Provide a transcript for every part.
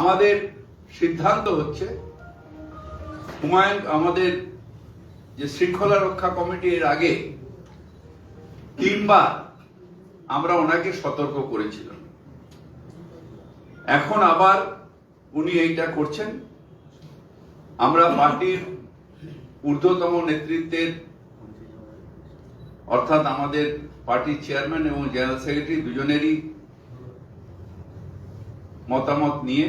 আমাদের সিদ্ধান্ত হচ্ছে, হুমায়ুন, আমাদের যে শৃঙ্খলা রক্ষা কমিটি এর আগে তিনবার আমরা ওনাকে সতর্ক করেছিলাম। এখন আবার উনি এইটা করছেন। আমরা পার্টির ঊর্ধ্বতম নেতৃত্বের, অর্থাৎ আমাদের পার্টির চেয়ারম্যান এবং জেনারেল সেক্রেটারি দুজনেরই মতামত নিয়ে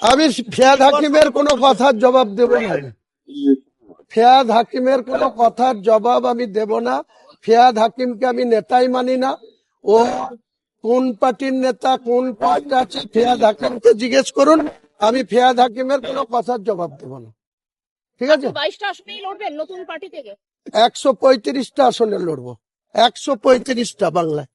আমি ফিয়াদ হাকিমের কোনো কথার জবাব দেব না। ফিয়াদ হাকিমের কোনো কথার জবাব আমি দেব না। ফিয়াদ হাকিমকে আমি নেতাই মানি না। ও কোন পার্টির নেতা কোন পার্টি আছে ফিয়াদ হাকিমকে জিজ্ঞেস করুন। আমি ফিয়াদ হাকিমের কোনো কথার জবাব দেব না। ঠিক আছে? বাইশটা আসনেই লড়বেন নতুন পার্টি থেকে। একশো পঁয়ত্রিশটা আসনে লড়বো। একশো পঁয়ত্রিশটা বাংলায়।